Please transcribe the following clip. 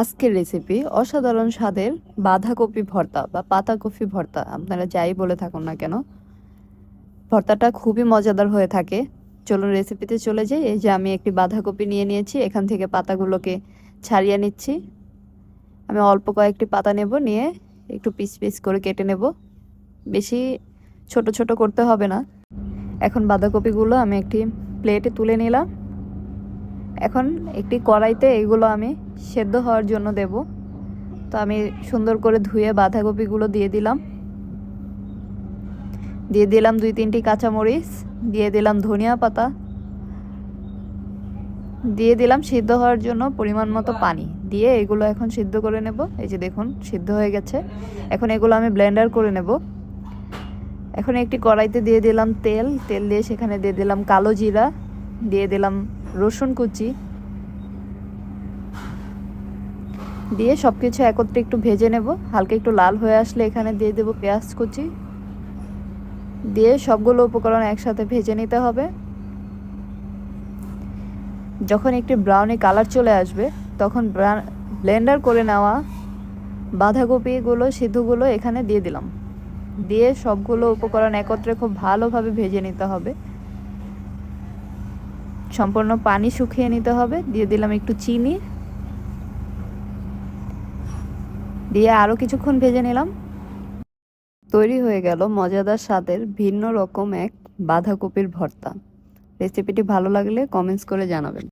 আজকের রেসিপি অসাধারণ স্বাদের বাঁধাকপি ভর্তা বা পাতাকপি ভর্তা। আপনারা যাই বলে থাকুন না কেন। ভর্তাটা খুবই মজাদার হয়ে থাকে। চলুন রেসিপিতে চলে যাই। এই যে আমি একটি বাঁধাকপি নিয়ে নিয়েছি। এখান থেকে পাতাগুলোকে ছাড়িয়ে নিচ্ছি। আমি অল্প কয়েকটি পাতা নেব নিয়ে একটু পিস পিস করে কেটে নেব। বেশি ছোট ছোট করতে হবে না। এখন বাঁধাকপিগুলো আমি একটি প্লেটে তুলে নিলাম। এখন একটি কড়াইতে এগুলো আমি সেদ্ধ হওয়ার জন্য দেব। তো আমি সুন্দর করে ধুয়ে বাঁধাকপিগুলো দিয়ে দিলাম। দিয়ে দিলাম দুই তিনটি কাঁচামরিচ, দিয়ে দিলাম ধনিয়া পাতা। দিয়ে দিলাম সিদ্ধ হওয়ার জন্য পরিমাণ মতো পানি। দিয়ে এগুলো এখন সিদ্ধ করে নেব। এই যে দেখুন, সিদ্ধ হয়ে গেছে। এখন এগুলো আমি ব্লেন্ডার করে নেব। এখন একটি কড়াইতে দিয়ে দিলাম তেল। তেল দিয়ে সেখানে দিয়ে দিলাম কালো জিরা। দিয়ে দিলাম রসুন কুচি দিয়ে সব কিছু একত্রে একটু ভেজে নেব। হালকা একটু লাল হয়ে আসলে এখানে দিয়ে দেব পেঁয়াজ কুচি। দিয়ে সবগুলো উপকরণ একসাথে ভেজে নিতে হবে। যখন একটি ব্রাউনি কালার চলে আসবে, তখন ব্লেন্ডার করে নেওয়া বাঁধাকপিগুলো, সিদ্ধগুলো এখানে দিয়ে দিলাম। দিয়ে সবগুলো উপকরণ একত্রে খুব ভালোভাবে ভেজে নিতে হবে। সম্পূর্ণ পানি শুকিয়ে নিতে হবে। দিয়ে দিলাম একটু চিনি। দিয়ে আরও কিছুক্ষণ ভেজে নিলাম। তৈরি হয়ে গেল মজাদার স্বাদের ভিন্ন রকম এক বাঁধাকপির ভর্তা। রেসিপিটি ভালো লাগলে কমেন্টস করে জানাবেন।